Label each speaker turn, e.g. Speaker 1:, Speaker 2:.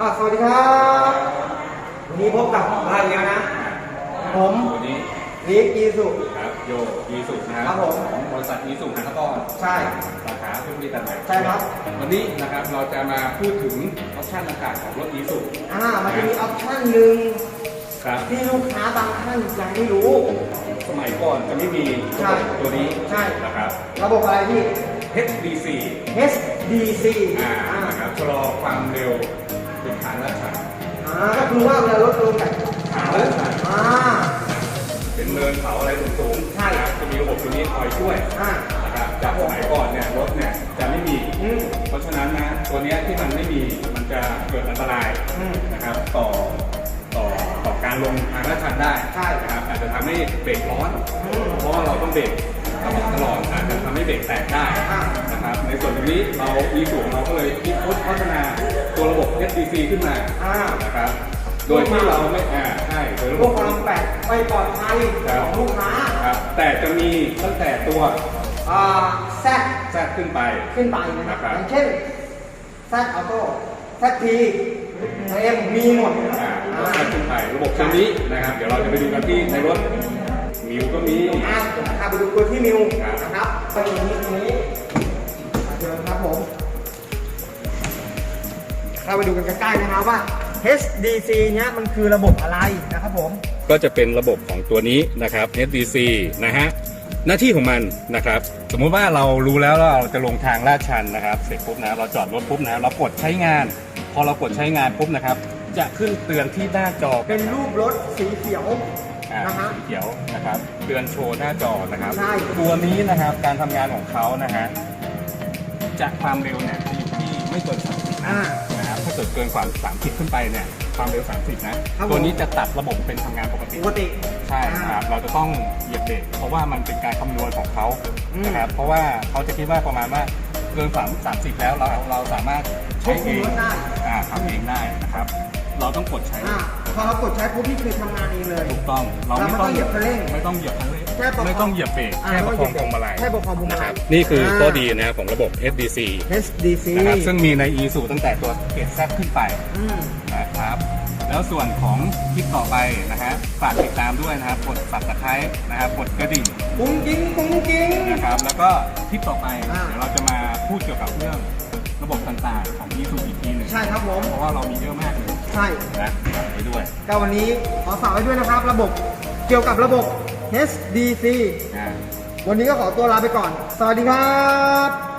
Speaker 1: อ่าสวัสดีครับ วันนี้พบกับอะไรอีกแล้วนะ ผม
Speaker 2: วันนี้
Speaker 1: ลีกอีสุ
Speaker 2: ครับโยอีสุนะค
Speaker 1: ครั
Speaker 2: รับบ
Speaker 1: ผม
Speaker 2: ของบริษัทอีสุนะครับก็
Speaker 1: ใช่
Speaker 2: สาขาเพื่อนที่ตัดใหม่
Speaker 1: ใช่ครับ
Speaker 2: วันนี้นะครับเราจะมาพูดถึงออปชั่นต่างๆของรถอีสุ
Speaker 1: อ่ามันจะมีออปชั่นหนึ่ง
Speaker 2: ครับ
Speaker 1: ที่ลูกค้าบางท่านยังไม่รู้
Speaker 2: สมัยก่อนจะไม่มี
Speaker 1: ใช่
Speaker 2: ตัวนี้
Speaker 1: ใช่
Speaker 2: นะครับ
Speaker 1: ระบบอะไรพี่
Speaker 2: HDC
Speaker 1: HDC
Speaker 2: อ่า
Speaker 1: อ่า
Speaker 2: นะครับชะลอความเร็ว เป็นทางลาดชัน
Speaker 1: อ่าก็คือว่าเวลารถลงจากเขาอ่า
Speaker 2: เป็นเนินเขาอะไรสูงๆ
Speaker 1: ใช่
Speaker 2: นะครับจะมีระบบตัวนี้คอยช่วย
Speaker 1: อ่า
Speaker 2: นะครับจากสมัยก่อนเนี่ยรถเนี่ยจะไม่มี
Speaker 1: อืม
Speaker 2: เพราะฉะนั้นนะตัวเนี้ยที่มันไม่มีมันจะเกิดอันตราย
Speaker 1: อืม
Speaker 2: นะครับต่อต่อต่อการลงทางลาดชันได้
Speaker 1: ใช่
Speaker 2: นะครับอาจจะทำให้เบรกร้อน
Speaker 1: อืม
Speaker 2: เพราะว่าเราต้องเบรกตลอดตลอดอาจจะทำให้เบรกแตกได้ ส่วนตรงนี้เรามีสูงเราก็เลยคิดค้นพัฒนาตัวระบบ SDC ขึ้นมา
Speaker 1: อ่า
Speaker 2: นะครับ โดยที่เราไม่อ่าใช่โดยระ
Speaker 1: เพื่
Speaker 2: บ
Speaker 1: อบ ความแปลกไม่ปลอดภัยของลูกค้า
Speaker 2: ครับแต่จะมีตั้งแต่ตัว
Speaker 1: อ่าแซด
Speaker 2: แซดขึ้นไป
Speaker 1: ขึ้นไปนะครับ
Speaker 2: นะครับ
Speaker 1: อย่างเช่นแซดออโต้แซดทีเอ็มมีหมด
Speaker 2: อ่า
Speaker 1: อ่า
Speaker 2: แซดขึ้นไป ระบบตัวนี้นะครับ เดี๋ยวเราจะไปดูกันที่ในรถมิวก็มี
Speaker 1: อ่าพาไปดูตัวที่มิว
Speaker 2: ครับ
Speaker 1: นะครับไปตรงนี้ตรงนี้ เราไปดูกันใกล้ๆนะครับว่า HDC เนี้ยมันคือระบบอะไรนะครับผม
Speaker 2: ก็จะเป็นระบบของตัวนี้นะครับ SDC นะฮะหน้าที่ของมันนะครับ สมมุติว่าเรารู้แล้วว่าเราจะลงทางลาดชันนะครับเสร็จปุ๊บนะเราจอดรถปุ๊บนะเรากดใช้งาน พอเรากดใช้งานปุ๊บนะครับ จะขึ้นเตือนที่หน้าจอ
Speaker 1: เป็นรูปรถสีเขียว
Speaker 2: อ่า
Speaker 1: นะฮะ
Speaker 2: สีเขียวนะครับเตือนโชว์หน้าจอนะครับ
Speaker 1: ใช่
Speaker 2: ตัวนี้นะครับการทำงานของเขานะฮะจะความเร็วเนี่ยจะอยู่ที่ไม่เกิน30นะ
Speaker 1: อ่า
Speaker 2: นะครับถ้า เกิดเกินกว่า 30 ขึ้นไปเนี่ยความเร็ว 30 นะ
Speaker 1: ครับผม
Speaker 2: ตัวนี้จะตัดระบบเป็นทำงานปกติ
Speaker 1: ปกติ
Speaker 2: ใช่นะครับเราจะต้องเหยียบเบรกเพราะว่ามันเป็นการคำนวณของเขา
Speaker 1: อืม
Speaker 2: นะครับเพราะว่าเขาจะคิดว่าประมาณว่าเกิน3 30แล้วเราเราสามารถใช้เอง
Speaker 1: ควบคุมรถได้
Speaker 2: อ่าทำเองได้นะครับ เราต้องกดใช้
Speaker 1: อ่า พอเรากดใช้ปุ๊บนี่คือทำงานเองเลย
Speaker 2: ถูกต้องเรา
Speaker 1: เราไม่ต้องเหยียบคันเร่ง
Speaker 2: ไม่ต้องเหยียบคันเร่ง
Speaker 1: แค่ประคอง
Speaker 2: ไม่ต้องเหยียบเบรก
Speaker 1: อ่า
Speaker 2: แค่ประคองพวงมาลัย
Speaker 1: แค่ประคองพวงมาลัย
Speaker 2: นะครับนี่คือข้อ
Speaker 1: อ่า
Speaker 2: ดีนะครับของระบบ HDC
Speaker 1: HDC
Speaker 2: นะครับซึ่งมีใน e สูตั้งแต่ตัวเกรดแซขึ้นไป
Speaker 1: อืม
Speaker 2: นะครับ แล้วส่วนของคลิปต่อไปนะฮะฝากติดตามด้วยนะครับกด subscribe นะครับกดกระดิ่ง
Speaker 1: กุ้งกิ้งกุ้งกิ้ง
Speaker 2: นะครับแล้วก็คลิปต่อไป
Speaker 1: อ่า
Speaker 2: เดี๋ยวเราจะมาพูดเกี่ยวกับเรื่องระบบต่างๆของ e สูอีกทีหนึ่ง
Speaker 1: ใช่ครับผม
Speaker 2: เพราะว่าเรามีเยอะมากเลย
Speaker 1: ใช่
Speaker 2: นะฝากไว้ด้วย
Speaker 1: ก็วันนี้ขอฝากไว้ด้วยนะครับ ระบบเกี่ยวกับระบบ HDC
Speaker 2: อ่า
Speaker 1: วันนี้ก็ขอตัวลาไปก่อน สวัสดีครับ